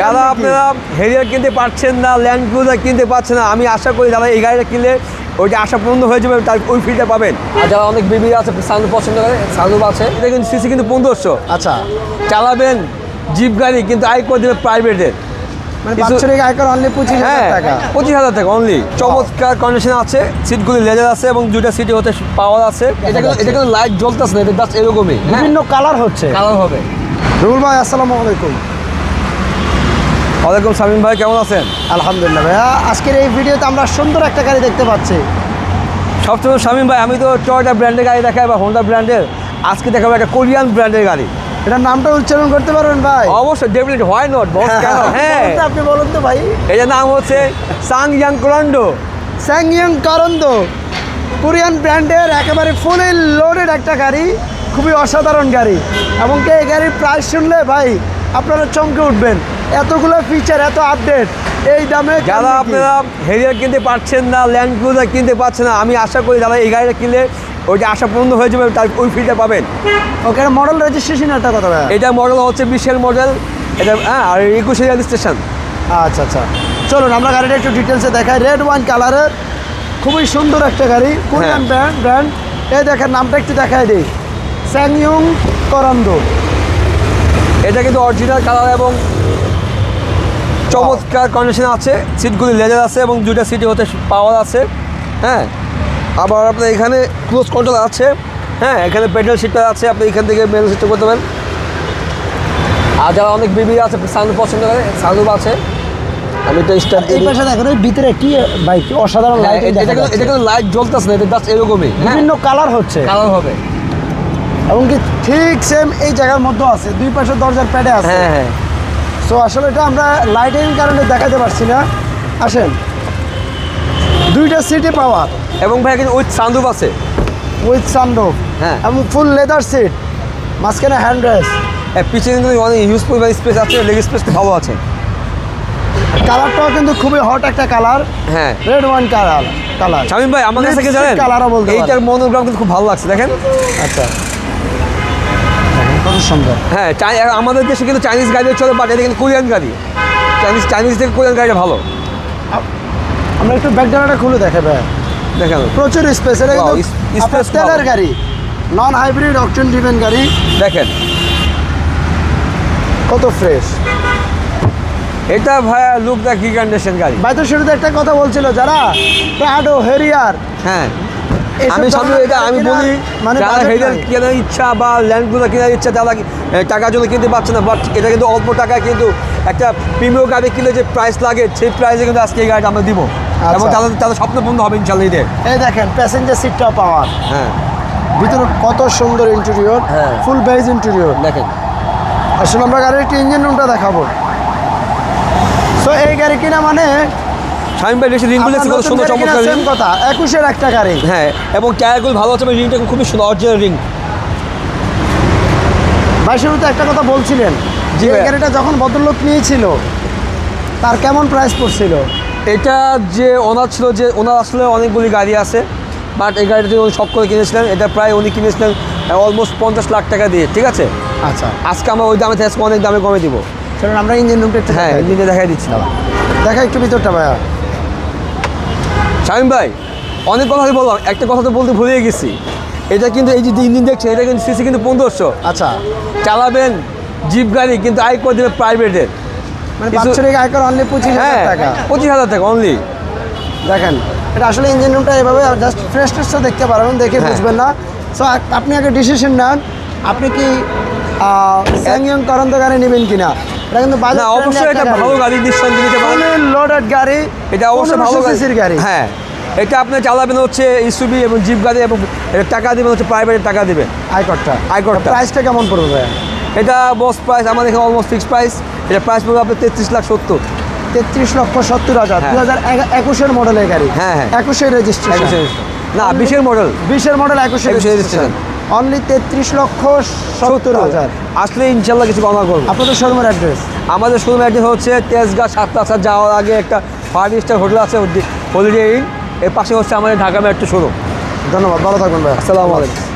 যারা আপনারা হেরিয়ার কিনতে পারছেন না ল্যান্ড ক্রুজার কিনতে পারছেন না আমি আশা করি যারা এই গাড়িটা কিনলে ওইটা আশা পূর্ণ হয়ে যাবে তার ওই ফিলটা পাবেন। আর যারা অনেক বেবি আছে সাউন্ড পছন্দ করে সাউন্ড আছে। এটা কিন্তু সিসি কিন্তু পনেরোশো। আচ্ছা। চালাবেন জিপ গাড়ি কিন্তু আয় করে দেবে প্রাইভেটের মানে পঁচিশ হ্যাঁ হাজার টাকা অনলি চমৎকার কন্ডিশন আছে সিটগুলি লেজার আছে এবং দুইটা সিটে হতে পাওয়ার আছে। এটা কিন্তু এটা কিন্তু লাইট জ্বলতেছে না এটা জাস্ট এরকমই হ্যাঁ। বিভিন্ন কালার হচ্ছে কালার হবে। রুবুল ভাই আসসালামু আলাইকুম। ওয়ালাইকুম সামিম ভাই কেমন আছেন? আলহামদুলিল্লাহ ভাইয়া আজকের এই ভিডিওতে আমরা সুন্দর একটা গাড়ি দেখতে পাচ্ছি। সবসময় শামীম ভাই আমি তো টয়টা ব্র্যান্ডের গাড়ি দেখাই বা হোন্ডা ব্র্যান্ডের আজকে দেখাবো একটা কোরিয়ান ব্র্যান্ডের গাড়ি। এটার নামটা উচ্চারণ করতে পারবেন ভাই? অবশ্যই ডেফিনেট হোয়াই নট বস কেন? হ্যাঁ। আপনি বলুন তো ভাই। এটার নাম হচ্ছে সাং ইয়াং কোরান্ডো স্যাংইয়ং কারন্দ কোরিয়ান ব্র্যান্ডের একেবারে ফুলি লোডেড একটা গাড়ি খুবই অসাধারণ গাড়ি। এবং কি এই গাড়ির প্রাইস শুনলে ভাই আপনারা চমকে উঠবেন। এতগুলো ফিচার এত আপডেট এই দামে যারা আপনারা হেরিয়ার কিনতে পারছেন না ল্যান্ড ক্রুজার কিনতে পারছেন না আমি আশা করি যারা এই গাড়িটা কিনলে ওইটা আশা পূর্ণ হয়ে যাবে তার ওই ফিলটা পাবেন। ওকে মডেল রেজিস্ট্রেশন একটা কথা এটা মডেল হচ্ছে বিশের মডেল এটা হ্যাঁ আর একুশে রেজিস্ট্রেশন আচ্ছা আচ্ছা। চলুন আমরা গাড়িটা একটু ডিটেলসে দেখাই। রেড ওয়ান কালারের খুবই সুন্দর একটা গাড়ি কোরিয়ান। ব্র্যান্ড ব্র্যান্ড এই দেখেন নামটা একটু দেখাই দিই। স্যাংইয়ং করন্দ এটা কিন্তু অরিজিনাল কালার এবং চমৎকার কন্ডিশন আছে সিটগুলি লেজার আছে এবং দুইটা সিটে হতে পাওয়ার আছে হ্যাঁ? আবার আপনার এখানে ক্লোজ কন্ট্রোল আছে হ্যাঁ? এখানে পেডাল সিটটা আছে আপনি এখান থেকে মেন সিটটা করতে পারেন। আর যারা অনেক বেবি আছে সাউন্ড পছন্দ করে সাউন্ড আছে। আমি তো স্টার্ট এই পাশে দেখেন ওই ভিতরে কি বাইক অসাধারণ হ্যাঁ, লাইটিং এটা কিন্তু এটা কিন্তু লাইট জ্বলতেছে না এটা জাস্ট এরকমই। হ্যাঁ। বিভিন্ন কালার হচ্ছে। কালার হবে। এবং কি ঠিক সেম এই জায়গার মধ্যে আছে দুই পাশে দরজার প্যাডে আছে। হ্যাঁ হ্যাঁ। সো আসলে এটা আমরা লাইটিং কারণে দেখাতে পারছি না। আসেন। দুইটা সিটে পাওয়ার এবং ভাই কিন্তু উইথ সাউন্ড আছে। উইথ সানরুফ হ্যাঁ। এবং ফুল লেদার সিট মাঝখানে হ্যান্ড রেস্ট পিছনে কিন্তু অনেক ইউজফুল স্পেস আছে লেগ স্পেস ভালো আছে। কালারটাও কিন্তু খুবই হট একটা কালার হ্যাঁ। Red one colour colour Shamim ভাই আমার কাছে জানেন? কালারও বলতে এইটার মনোগ্রাম কিন্তু খুব ভালো লাগছে দেখেন। আচ্ছা। সুন্দর হ্যাঁ চাই আমাদের দেশে কিন্তু চাইনিজ গাড়ি চলে বাট এটা কিন্তু কোরিয়ান গাড়ি। চাইনিজ চাইনিজ থেকে কোরিয়ান গাড়িটা ভালো। আমরা একটু ব্যাকগ্রাউন্ডটা খুলে দেখাবে দেখেন। প্রচুর স্পেস এটা কিন্তু তেলের গাড়ি নন হাইব্রিড অকটেন ড্রিভেন গাড়ি। দেখেন। কত ফ্রেশ এটা ভাইয়া লুক দা কি কন্ডিশন গাড়ি। ভাই তো শুরুতে একটা কথা বলছিল যারা প্রাডো হেরিয়ার হ্যাঁ। আমি সামনে এটা আমি বলি মানে যারা হেডার কেনার ইচ্ছা বা ল্যান্ডগুলো কেনার ইচ্ছা তারা টাকার জন্য কিনতে পারছে না বাট এটা কিন্তু অল্প টাকায় কিন্তু একটা প্রিমিয়াম গাড়ি কিনলে যে প্রাইস লাগে সেই প্রাইসে কিন্তু আজকে এই গাড়িটা আমরা দিব। এবং আচ্ছা। তাদের তাদের স্বপ্ন পূর্ণ হবে ইনশাল্লাহ ঈদে এই দেখেন প্যাসেঞ্জার সিটটাও পাওয়ার হ্যাঁ। ভিতরে কত সুন্দর ইন্টেরিয়র হ্যাঁ। ফুল বেজ ইন্টেরিয়র দেখেন। আসলে আমরা গাড়ির একটু ইঞ্জিন রুমটা দেখাবো। সো এই গাড়ি কিনা মানে স্বামী ভাই বেশি রিংগুলো আপনার কত সুন্দর চমৎকার রিং কথা একুশের একটা গাড়ি। হ্যাঁ এবং টায়ারগুলো ভালো আছে রিংটা খুবই সুন্দর অরিজিনাল রিং ভাই শুরুতে একটা কথা বলছিলেন যে গাড়িটা যখন ভদ্রলোক নিয়েছিল তার কেমন প্রাইস পড়ছিল? এটা যে ওনার ছিল যে ওনার আসলে অনেকগুলি গাড়ি আছে বাট এই গাড়িটা উনি শখ করে কিনেছিলেন এটা প্রায় উনি কিনেছিলেন অলমোস্ট পঞ্চাশ লাখ টাকা দিয়ে ঠিক আছে? আচ্ছা। আজকে আমরা ওই দামে থেকে অনেক দামে কমে দিব। চলুন আমরা ইঞ্জিন রুমটা হ্যাঁ। নিজে দেখাই দিচ্ছি। দাদা দেখা একটু ভিতরটা ভাইয়া। শামিম ভাই অনেক কথা বললাম একটা কথা তো বলতে ভুলে গেছি। এটা কিন্তু এই যে ইঞ্জিন দেখছেন এটা কিন্তু সিসি কিন্তু পনেরোশো আচ্ছা। চালাবেন জিপ গাড়ি কিন্তু আয় করে দেবে প্রাইভেটের মানে কিছু- বাৎসরিক আয়কর অনলি পঁচিশ হ্যাঁ হাজার টাকা? পঁচিশ হাজার টাকা অনলি দেখেন এটা আসলে ইঞ্জিন রুমটা এভাবে জাস্ট ফ্রেশনেসটা দেখতে পারবেন দেখে হ্যাঁ। বুঝবেন না। সো আপনি আগে ডিসিশন নেন আপনি কি স্যাংয়ং করন্ত গাড়ি নেবেন কিনা? এটা কিন্তু না অবশ্যই এটা ভালো গাড়ি। নিঃসন্দেহে নিতে পারেন লোডেড গাড়ি এটা অবশ্যই ভালো গাড়ি। হ্যাঁ এটা আপনি চালাবেন হচ্ছে ইসুবি এবং জিপ গাড়ি এবং টাকা দেবেন হচ্ছে টাকা দেবেন। প্রাইসটা কেমন পড়বে? এটা বস প্রাইস আমাদের এখানে অলমোস্ট ফিক্স প্রাইস এটা প্রাইস পড়বে আপনার তেত্রিশ লাখ সত্তর। তেত্রিশ লক্ষ সত্তর হাজার। হ্যাঁ। দু হাজার একুশের মডেলের গাড়ি। হ্যাঁ, হ্যাঁ। একুশের রেজিস্ট্রেশন না বিশের মডেল বিশের মডেল একুশের 21 রেজিস্ট্রেশন অনলি তেত্রিশ লক্ষ সত্তর হাজার। আসলে ইনশাল্লাহ কিছু কমা করব। আপনাদের শোরুমের অ্যাড্রেস আমাদের শোরুম অ্যাড্রেস হচ্ছে তেজগাঁ সাতটা সাত যাওয়ার আগে একটা ফাইভ স্টার হোটেল আছে হলিডে ইন এর পাশে হচ্ছে আমাদের ঢাকা মেট্রো শোরুম ধন্যবাদ ভালো থাকবেন ভাই। আসসালামু আলাইকুম।